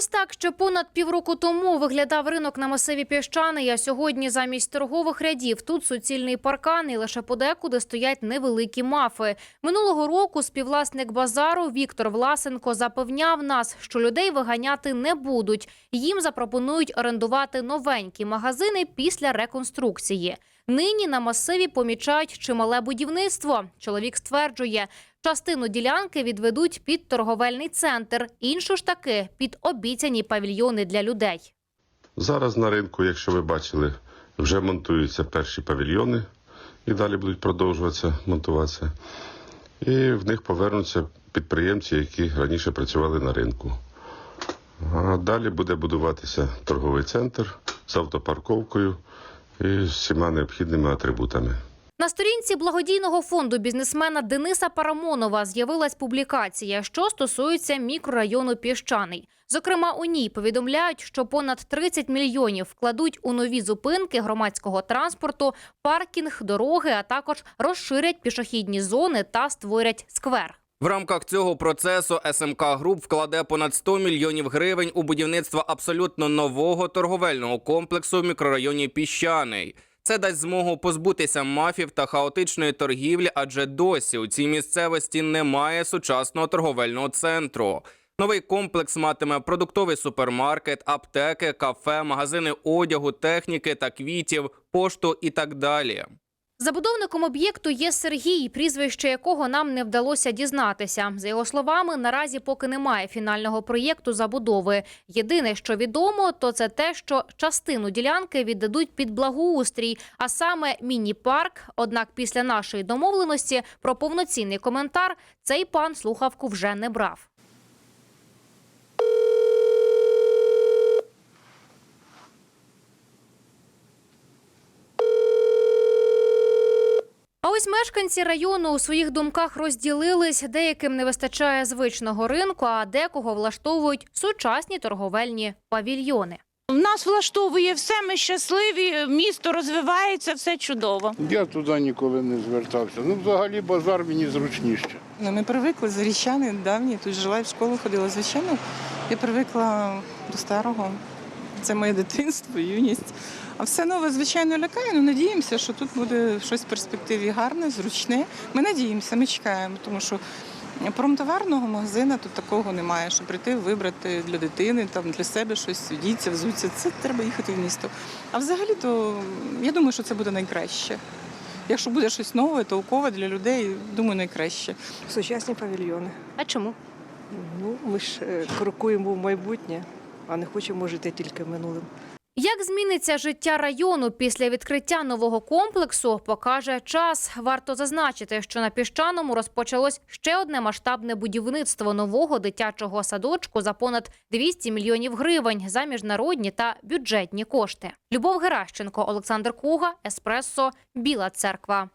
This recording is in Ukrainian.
Ось так ще понад півроку тому виглядав ринок на масиві піщаний. А сьогодні замість торгових рядів тут суцільний паркан і лише подекуди стоять невеликі мафи. Минулого року співвласник базару Віктор Власенко запевняв нас, що людей виганяти не будуть. Їм запропонують орендувати новенькі магазини після реконструкції. Нині на масиві помічають чимале будівництво. Чоловік стверджує, частину ділянки відведуть під торговельний центр, іншу ж таки під обіцяні павільйони для людей. Зараз на ринку, якщо ви бачили, вже монтуються перші павільйони і далі будуть продовжуватися монтуватися. І в них повернуться підприємці, які раніше працювали на ринку. А далі буде будуватися торговий центр з автопарковкою і з всіма необхідними атрибутами. На сторінці благодійного фонду бізнесмена Дениса Парамонова з'явилась публікація, що стосується мікрорайону Піщаний. Зокрема, у ній повідомляють, що понад 30 мільйонів вкладуть у нові зупинки громадського транспорту, паркінг, дороги, а також розширять пішохідні зони та створять сквер. В рамках цього процесу СМК Груп вкладе понад 100 мільйонів гривень у будівництво абсолютно нового торговельного комплексу в мікрорайоні Піщаний. Це дасть змогу позбутися мафів та хаотичної торгівлі, адже досі у цій місцевості немає сучасного торговельного центру. Новий комплекс матиме продуктовий супермаркет, аптеки, кафе, магазини одягу, техніки та квітів, пошту і так далі. Забудовником об'єкту є Сергій, прізвище якого нам не вдалося дізнатися. За його словами, наразі поки немає фінального проєкту забудови. Єдине, що відомо, то це те, що частину ділянки віддадуть під благоустрій, а саме міні-парк. Однак після нашої домовленості про повноцінний коментар цей пан слухавку вже не брав. А ось мешканці району у своїх думках розділились. Деяким не вистачає звичного ринку, а декого влаштовують сучасні торговельні павільйони. Нас влаштовує все, ми щасливі, місто розвивається, все чудово. Я туди ніколи не звертався. Ну, взагалі, базар мені зручніше. Ну, ми привикли зарічани давні, тут жила і в школу ходила. Звичайно, я привикла до старого. Це моє дитинство, юність. А все нове, звичайно, лякає. Ну, надіємося, що тут буде щось в перспективі гарне, зручне. Ми надіємося, ми чекаємо, тому що промтоварного магазину тут такого немає, щоб прийти, вибрати для дитини, там, для себе щось, діться, взуться. Це треба їхати в місто. А взагалі, то я думаю, що це буде найкраще. Якщо буде щось нове, толкове для людей, думаю, найкраще. Сучасні павільйони. А чому? Ну, ми ж е, крокуємо в майбутнє, а не хочемо жити тільки минулим. Як зміниться життя району після відкриття нового комплексу, покаже час. Варто зазначити, що на піщаному розпочалось ще одне масштабне будівництво нового дитячого садочку за понад 200 мільйонів гривень за міжнародні та бюджетні кошти. Любов Геращенко, Олександр Куга, Еспресо, Біла Церква.